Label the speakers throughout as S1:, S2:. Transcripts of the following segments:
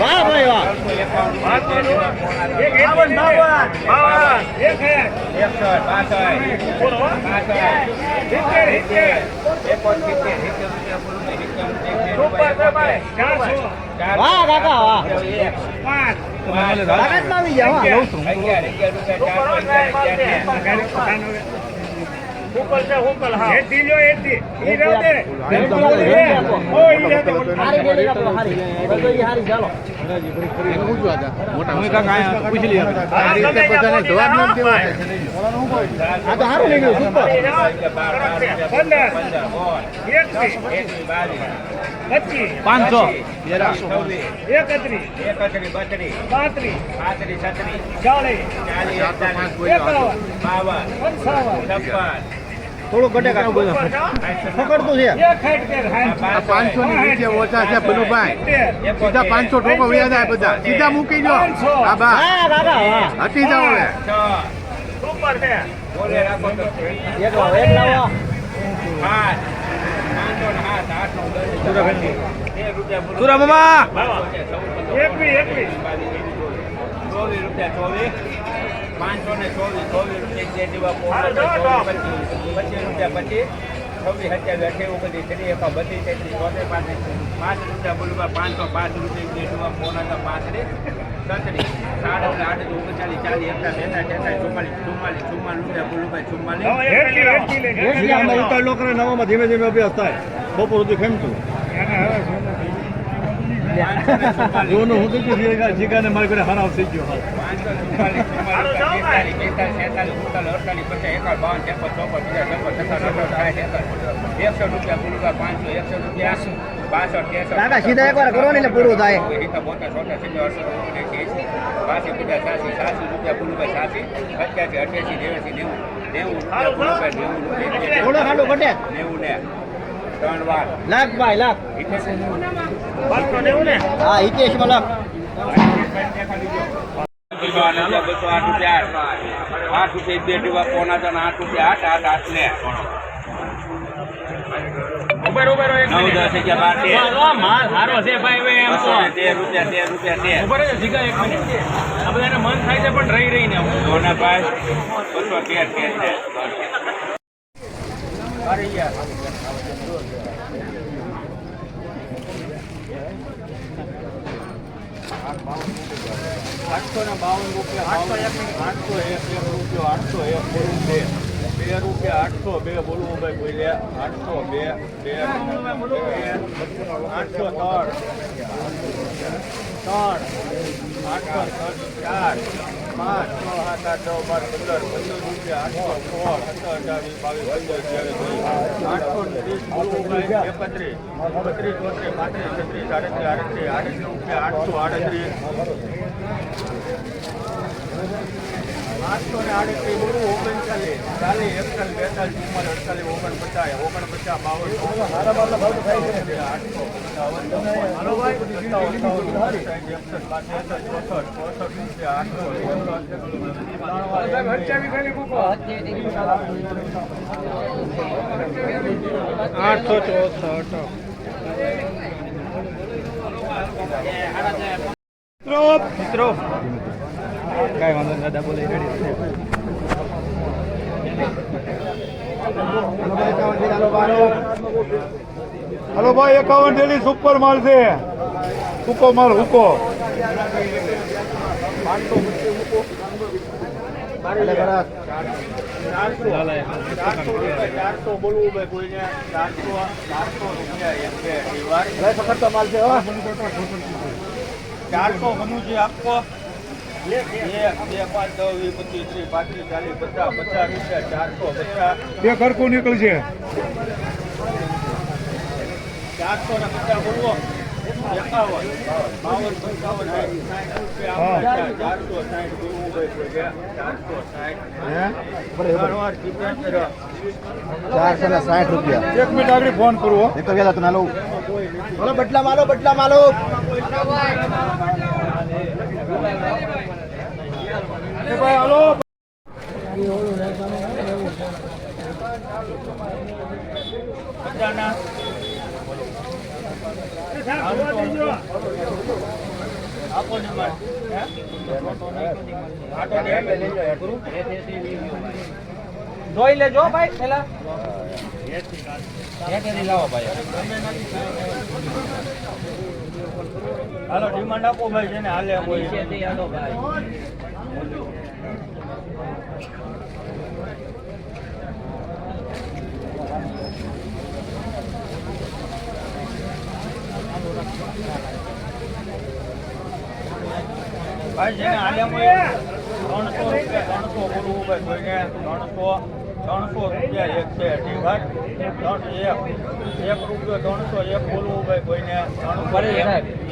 S1: વાહ ભાઈ વાહ.
S2: એક બાવન બાવન. બાવન. એક હે બોલો હો. છે
S1: વાહ કાકા વાહ. તાકાતમાં આવી ગયા વાહ.
S2: સુપર હો સુપર છે સુપર હા. એથી લ્યો દી ઈ રહો દે ઓ ઈ રહો દે
S1: હારી ગેલી કાપડો હારી. બધો ઈ હારી ચાલો. આ તો હારું નીકળ્યું સુપર.
S2: પાંચસો. ચાલીસ. પંચાવન.
S1: થોડું ઘટે કાઢું બધું પકડતું છે.
S3: પાંચસો ની નીચે ઓછા છે
S2: બનુભાઈ.
S3: સીધા પાંચસો ટોકો વ્યા જાય બધા. સીધા મૂકી દો. હા બા.
S1: હા
S3: હટી જાઓ હવે.
S2: સુપર છે
S1: એક લાવો એક લાવો.
S2: સુરા મામા એકવીસ એકવીસ.
S4: પાંચસો ને ચોવીસ ચોવીસ રૂપિયા જે જેવા. પચીસ રૂપિયા પચીસ છવ્વીસ સત્યાવીસ અઠ્યાવીસ બધી ત્રીસ એકા બધી તેત્રીસ ચોતેર પાંત્રીસ. પાંચ રૂપિયા બોલવા પાંચસો પાંચ રૂપિયા જે જેવા પોણા પાંત્રીસ છત્રીસ સાડત્રીસ આડત્રીસ ઓગણચાલીસ ચાલીસ એકતા બેતા તેતાલીસ ચુમ્માલીસ ચુમ્માલીસ ચુમ્માલીસ રૂપિયા બોલવા ચુમ્માલીસ.
S1: નવામાં ધીમે ધીમે અભ્યાસ થાય. બપોર સુધી ખેમતું જોનું હું તો જીગા જીગાને મારી ઘરે હરાવ થઈ ગયો
S4: એકસો રૂપિયા પાંચસો એકસો રૂપિયા
S1: કાકા સીધા એકવાર કરો ને એટલે પૂરું થાય.
S4: બાસી પચાસ સાસી સાસી રૂપિયા બોલવા સાસી પચાસી અઠ્યાસી નેવ્યાસી નેવું નેવું રૂપિયા બોલવા નેવું નેવું ને ત્રણ વાર.
S1: લાખ ભાઈ લાખ. હા
S4: બસો આઠ રૂપિયા આઠ રૂપિયા બે રૂપિયા પોણા ત્રણ આઠ રૂપિયા આઠ આઠ આઠ ને.
S2: ઉભેર ઉભેર
S4: નવ દસ અગિયાર બાર
S2: માલ સારો છે ભાઈ હવે એમ
S4: બસો તેર રૂપિયા તેર રૂપિયા તેર.
S2: ઊભા રહેજો, જીગા એક મિનિટ. આ બધાને મન થાય છે પણ રહી રહીને
S4: સોનાભાઈ બસો તેર તેર છે
S3: આઠસો ને બાવન રૂપિયા આઠસો એક એક રૂપિયો આઠસો એક બોલવું બે બે રૂપિયા આઠસો બે બોલવું ભાઈ બોલ્યા આઠસો બે બે આઠસો ત્રણ ત્રણ આઠસો ચાર પાંચ છ સાત આઠ નવ બાર પંદર પંદર રૂપિયા આઠસો સોળ સત્તર અઢાર વીસ બાવીસ પંદર ત્રેવીસ આઠસો ત્રીસ ભાઈ એકત્રીસ બત્રીસ ચોત્રીસ પાંત્રીસ છત્રીસ સાડત્રીસ આડત્રીસ આડત્રીસ રૂપિયા આઠસો આડત્રીસ આઠસો ને આડત્રીસ ઓપન ઓગણચાલીસ. ચાલીસ એકતાલીસ બેતાલીસ ચુમ્માલીસ અડતાલીસ ઓગણપચાસ ઓગણપચાસ બાવન આઠસો ચોસઠ આઠસો. આઠસો ચોસઠ.
S1: મિત્રો. કાંઈ વાંધો નહીં દાદા બોલે રેડી
S3: હલો ભાઈ એકાવન ડેલી સુપર માલ છે. સુકો માલ હુકો. ચારસો બોલવું ભાઈ કોઈને ચારસો ચારસો રૂપિયા
S1: છે હો.
S3: ચારસો મનુ છે આપકો. એક બે
S5: ખરખું નીકળશે
S3: ચારસો ને પચાસ બોલવો.
S4: એકાવન. બાવન પંચાવન ચારસો સાઠ
S3: રૂપિયા.
S2: એક મિનિટ આગળ ફોન કરવો
S3: એક વેલા તમે લઉં. બદલા માલો બદલા માલો
S6: જોઈ લેજો ભાઈ પેલા. લાવો ભાઈ.
S4: હાલો ડિમાન્ડ આપો ભાઈ છે ને હાલે કોઈ
S6: નીચેથી હાલો ભાઈ.
S4: ભાઈ જેને ત્રણસો રૂપિયા ત્રણસો બોલવું ભાઈ કોઈને ત્રણસો ત્રણસો રૂપિયા એક છે અઢી ભાઈ? ત્રણ એક એક રૂપિયો ત્રણસો એક બોલવું ભાઈ કોઈને ત્રણસો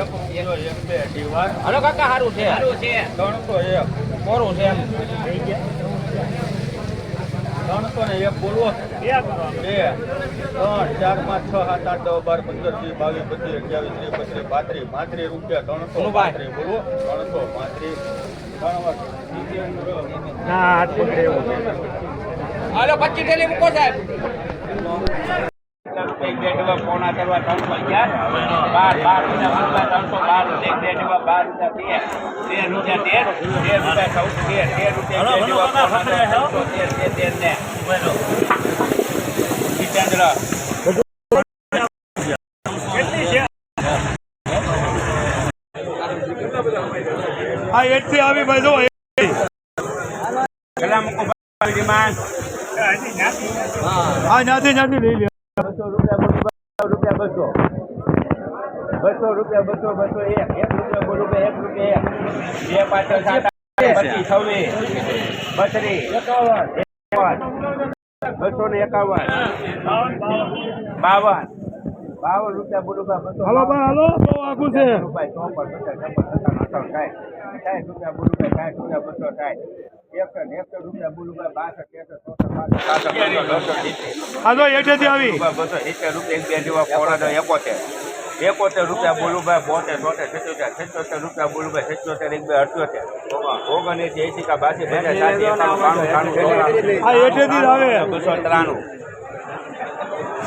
S4: એક રૂપિયો એક બે અઢી ભાઈ?
S6: કાકા સારું છે સારું છે.
S4: ત્રણસો એક.
S6: કોરું છે
S4: ત્રણસો ને એક બોલવો. બે ત્રણ ચાર પાંચ છ સાત આઠ દસ બાર પંદર વીસ બાવીસ પચીસ અગિયાવીસ ત્રીસ પચીસ પાંત્રીસ પાંત્રીસ રૂપિયા ત્રણસો. પાંત્રીસ બોલવો. ત્રણસો પાંત્રીસ.
S6: હાલો પચીસ થેલી મૂકો સાહેબ.
S4: પોણા કરવા ત્રણસો અગિયાર બાર બાર રૂપિયા રૂપિયા ત્રણસો બાર રૂપિયા બે બાર રૂપિયા બે તેર રૂપિયા તેર તેર રૂપિયા ચૌદ તેર તેર રૂપિયા તેર તેર તેર ને. જીતેન્દ્ર.
S2: હા એટથી આવી ભાઈ જો
S4: પેલા મૂકો
S2: હા જ્યાંથી જ્યાંથી લઈ લે
S4: બસો રૂપિયા બોલો રૂપિયા બસો બસો રૂપિયા બસો બસો એક એક રૂપિયા બોલું કે એક રૂપિયા એક બે પાછળ સાત પચીસ છવ્વીસ બત્રીસ એકાવન બસો ને એકાવન બાવન બાવન રૂપિયા બોલું કે બસો
S2: હલો હલો આખું છે
S4: રૂપિયા ચોપન પચાસ છપ્પન સત્તાવન સાઠ સાઠ રૂપિયા બોલું કે સાઠ રૂપિયા બસો સાઠ
S2: હા જો એઠેથી આવી
S4: બસો સિત્તેર રૂપિયા એકોતેર એકોતેર રૂપિયા બોલુભાઈ બોતેર તોતેર સિત્યોતેર સિત્યોતેર રૂપિયા બોલુભાઈ સિત્યોતેર એક બે અઠ્યોતેર. ઓગણીસ એસી કા બાસી સાસી એકાણું બાણું ત્રાણું બસો ત્રાણું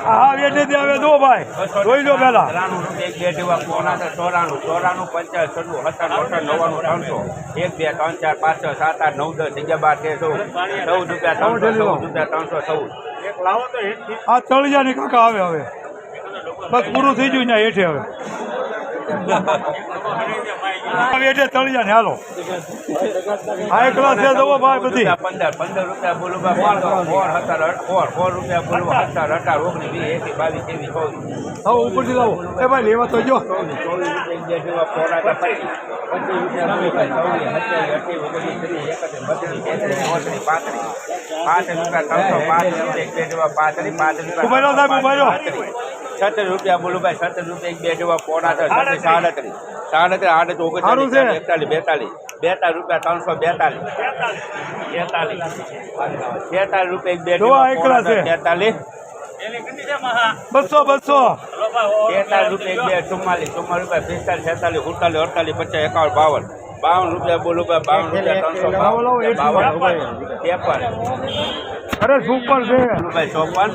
S2: હા એઠેથી આવે. જો ભાઈ જોઈ લો પેલા
S4: ત્રાણું એક બે જેવા દસ ચોરાણું ચોરાણું છન્નું સત્તાણું અઠાણું નવ્વાણું ત્રણસો એક બે ત્રણ ચાર પાંચ છ સાત આઠ નવ દસ અગિયાર બાર તેર ચૌદ ચૌદ રૂપિયા ત્રણસો ચૌદ રૂપિયા ત્રણસો ચૌદ.
S2: આ તળિયાની કાકા આવે હવે. બસ પૂરું થઈ ગયું ત્યાં હેઠે હવે. હેઠે તળિયા ને હાલો. આ એકલા છે જવો ભાઈ બધી.
S4: પંદર પંદર રૂપિયા બોલું ફોર સત્તર ફોર ફોર રૂપિયા બોલું સત્તર અઢાર ઓગણીસ વીસ એસી બાવીસ ત્રેવીસ ચોવીસ
S2: હવે ઉપરથી લાવો. એ ભાઈ લેવા તો જો.
S4: ચોવીસ ચોવીસ રૂપિયા જેવા ફોર. પચીસ પચીસ રૂપિયા ચોવીસ સત્યાવીસ અઠ્યાવીસ ઓગણીસ ત્રીસ એકત્રીસ બત્રીસ તેત્રીસ ચોત્રીસ પાંત્રીસ. પાંત્રીસ રૂપિયા ત્રણસો પાંચ રૂપિયા પાંત્રીસ. છત્રીસ રૂપિયા બોલું ભાઈ સત્તર રૂપિયા એક બે જેવા પોણા છત્રીસ સાડત્રીસ. સાડત્રીસ.
S2: છે.
S4: ઓગણચાલીસ બેતાલીસ બેતાલીસ. બેતાલીસ રૂપિયા ત્રણસો બેતાલીસ. બેતાલીસ. બેતાલીસ રૂપિયા એક બે
S2: છે.
S4: બેતાલીસ.
S2: બસો બસો.
S4: તેતાલીસ રૂપિયા એક બે ચુમ્માલીસ ચુમ્માલીસ રૂપિયા પિસ્તાલીસ છેતાલીસ સુડતાલીસ અડતાલીસ પચાસ એકાવન બાવન. બાવન રૂપિયા બોલું ભાઈ બાવન રૂપિયા ત્રણસો. બાવન ત્રેપન
S2: અરે સુપર છે.
S4: ભાઈ ચોપન.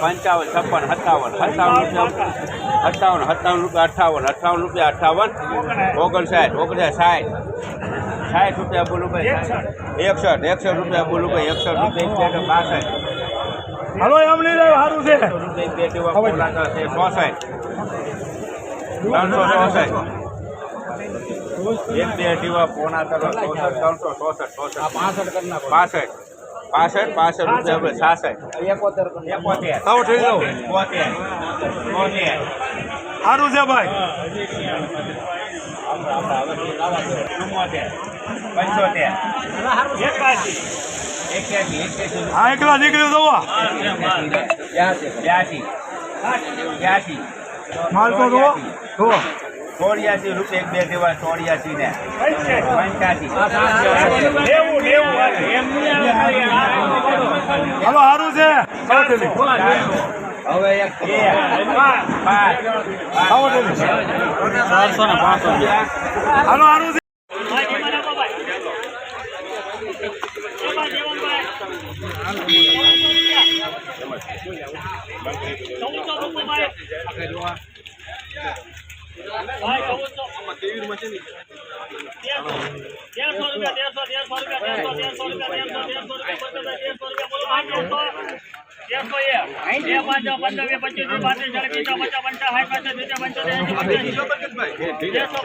S4: પંચાવન છપ્પન સત્તાવન. સત્તાવન રૂપિયા સત્તાવન સત્તાવન રૂપિયા અઠાવન. અઠાવન રૂપિયા અઠાવન. ઓગણસાઠ ઓગણસાઠ સાઠ. સાઠ રૂપિયા બોલું ભાઈ એકસઠ એકસઠ રૂપિયા બોલું ભાઈ એકસઠ રૂપિયા બાસઠ
S2: હલો એમ નહીં લાવ સારું છે.
S4: ચોસઠ. ત્રણસો ચોસઠ. એક બે ટીવા પોણા ત્રણસો ચોસઠ ત્રણસો ચોસઠ ચોસઠ. પાસઠ. પાસઠ પાસઠ રૂપિયા સાસઠ. એકોતેર. એકોતેર
S2: આવો ઠરી જાઓ
S4: બોતેર બોતેર
S2: સારું છે ભાઈ.
S4: પંચોતેર
S2: આ એકલા નીકળ્યો
S4: બ્યાસી બ્યાસી. બ્યાસી.
S2: માલ તો જુઓ જુઓ
S4: ચોર્યાસી રૂપિયા એક બે દેવા ચોર્યાસી ને પંચ્યાસી
S2: લેવું સારું છે.
S4: હવે એક બે. પાંચ.
S2: આવો તો સારું છે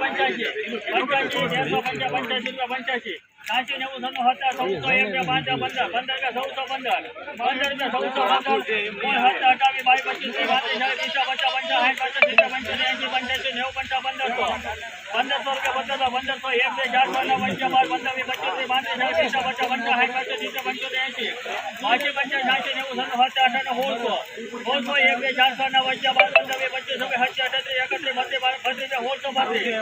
S2: પંચ્યાસી પંચ્યાસી પંચ્યાસી
S5: સાચી નેવું સનું હતા ચૌદસો એક બે પાંચ પંદર પંદર ચૌદસો પંદર. પંદર કે ચૌદસો પંદર. કોઈ હતા અઠાવી બાવીસ પચીસ ત્રીસ પાંત્રીસ ચાલીસ પચાસ પચાસ સાઠ પચાસ પંચ્યાસી નેવું પંચાવન પંદરસો. પંદરસો રૂપિયા પંદરસો પંદરસો એક બે ચાર પાંચ પંચાવન બાર પંદર વીસ પચીસ ત્રીસ પાંત્રીસ ચાલીસ પચાસ પચાસ પંચાસ સાઠ પચાસ પંચોતેર એંસી બાસી પંચાસ સાઠી નેવું સનું હતા અઠાણું સોળસો સોળસો એક બે ચારસો ના વચ્ચે બાર પંદર વીસ પચીસ છવ્વીસ સત્તર અઠત્રીસ એકત્રીસ બત્રીસ બત્રીસ સોળસો બત્રીસ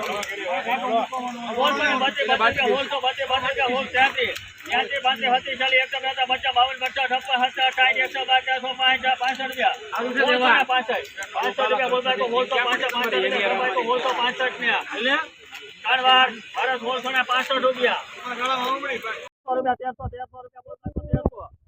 S5: સોળસો ને બત્રીસ બત્રીસ સોળસો બત્રીસ બત્રીસ સોળ ત્યાંત્રીસ ત્યાંત્રીસ પાંત્રીસ છત્રીસ ચાલીસ એકસો બેતા પચાસ બાવન પચાસ છપ્પન સત્તર સાઠ એકસો બાર ચારસો પાંચ પાંચસો રૂપિયા સોળસો ને પાસઠ પાંચસો રૂપિયા બોલતા તો સોળસો પાંસઠ પાંસઠ રૂપિયા બોલતા પાંસઠ ને ત્રણ વાર મારે સોળસો ને પાસઠ રૂપિયા સો રૂપિયા તેરસો તેરસો રૂપિયા બોલતા તો તેરસો સોળસો ને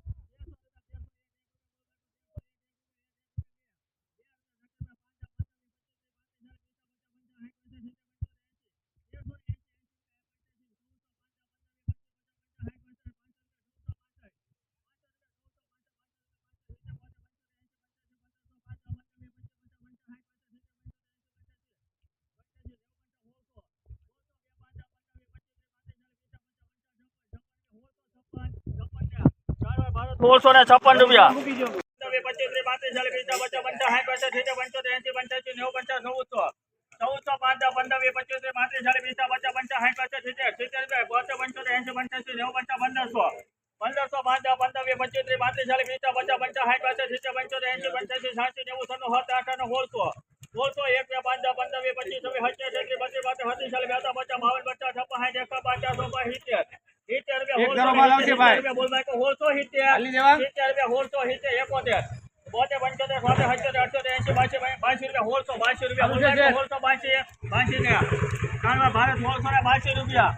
S5: છપ્પન રૂપિયા પચીસ પાંત્રીસ ચાલીસ પિસ્તાલીસ પચાસ પંચાસ સાઠ પચાસ સિત્તેર પંચોતેર એંસી પંચ્યાસી નેવું પંચાસ ચૌદસો ચૌદસો પાંચ પંદર વીસ પચીસ પાંત્રીસ ચાલીસ પિસ્તાલીસ પચાસ પંચાસ સાઠ પચાસ સિત્તેર સિત્તેર રૂપિયા બોતેર પંચોતેર એંસી પંચ્યાસી ને છપ્પન પંદરસો. પંદરસો પાંચ પંદર પચીસ પાંત્રીસ ચાલીસ પિસ્તાલીસ પચાસ પંચા સાઠ પચાસ સિત્તેર પંચોતેર એંસી પંચ્યાસી સાતસી નેવું સનું સાત આઠ સોળસો સોળસો એક બે દસ પંદર પચીસ છવ્વીસ તેત્રીસ બત્રીસ પાંત્રીસ છત્રીસ ચાલીસ બેતા પચાસ બાવન પચાસ છપ્પન સાઠ એકસો પચાસ સોપા સિત્તેર. સિત્તેર રૂપિયા સોળસો રૂપિયા બોલ ભાઈ. સોળસો સિત્તેર સિત્તેર રૂપિયા સોળસો સિત્તેર એકોતેર. બોતેર પંચોતેર સાતેર સત્યોતેર અઠ્યોતેર એંસી બાસી બાસી રૂપિયા સોળસો બાસી રૂપિયા બોલ બાસી બાસી ને ભારત સોળસો ને બાસી રૂપિયા.